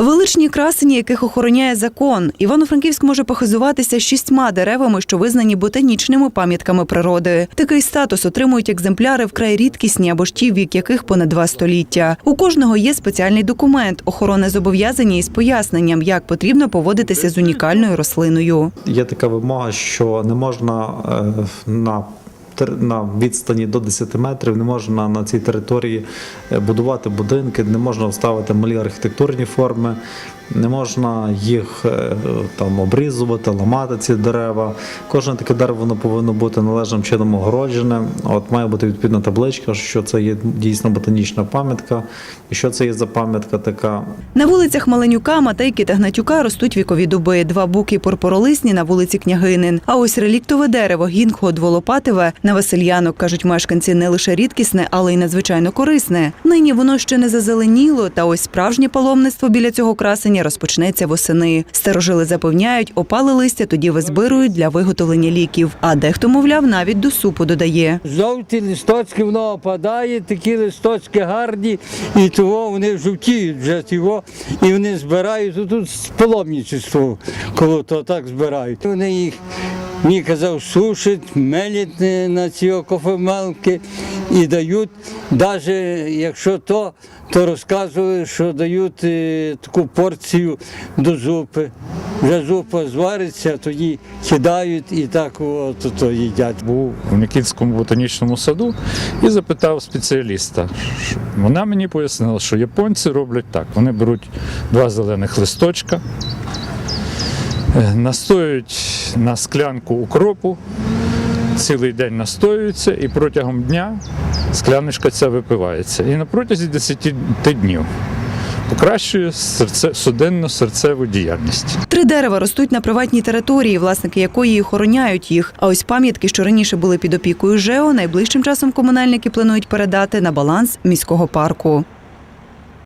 Величні красені, яких охороняє закон. Івано-Франківськ може похизуватися шістьма деревами, що визнані ботанічними пам'ятками природи. Такий статус отримують екземпляри вкрай рідкісні або ж ті, вік яких понад два століття. У кожного є спеціальний документ охорони зобов'язані із поясненням, як потрібно поводитися з унікальною рослиною. Є така вимога, що не можна е, на на відстані до 10 метрів. Не можна на цій території е, будувати будинки, не можна ставити малі архітектурні форми, не можна їх е, там обрізувати, ламати ці дерева. Кожне таке дерево воно повинно бути належним чином огороджене. От має бути відповідна табличка, що це є дійсно ботанічна пам'ятка, і що це є за пам'ятка така. На вулицях Маленюка, Матейки та Гнатюка ростуть вікові дуби. Два буки порпоролисні на вулиці Княгинин. А ось реліктове дерево гінгхо дволопатеве на Васильянок, кажуть мешканці, не лише рідкісне, але й надзвичайно корисне. Нині воно ще не зазеленіло, та ось справжнє паломництво біля цього красення розпочнеться восени. Старожили запевняють, опали листя тоді визбирують для виготовлення ліків. А дехто, мовляв, навіть до супу додає. Жовті листочки, воно опадає, такі листочки гарні, і того вони жовтіють вже його, і вони збирають тут, паломничество, коли то так збирають. Вони їх, мені казав, сушать, мелять е, на ці кофемалки і дають, навіть якщо то, то розказували, що дають е, таку порцію до зупи. Вже зупа звариться, тоді кидають і так от, то їдять. був у Нікітському ботанічному саду і запитав спеціаліста. Вона мені пояснила, що японці роблять так: вони беруть два зелених листочка, е, настоюють на склянку укропу, цілий день настоюються і протягом дня скляночка ця випивається. І на протязі 10 днів покращує серце, судинно-серцеву діяльність. Три дерева ростуть на приватній території, власники якої охороняють їх. А ось пам'ятки, що раніше були під опікою ЖЕО, найближчим часом комунальники планують передати на баланс міського парку.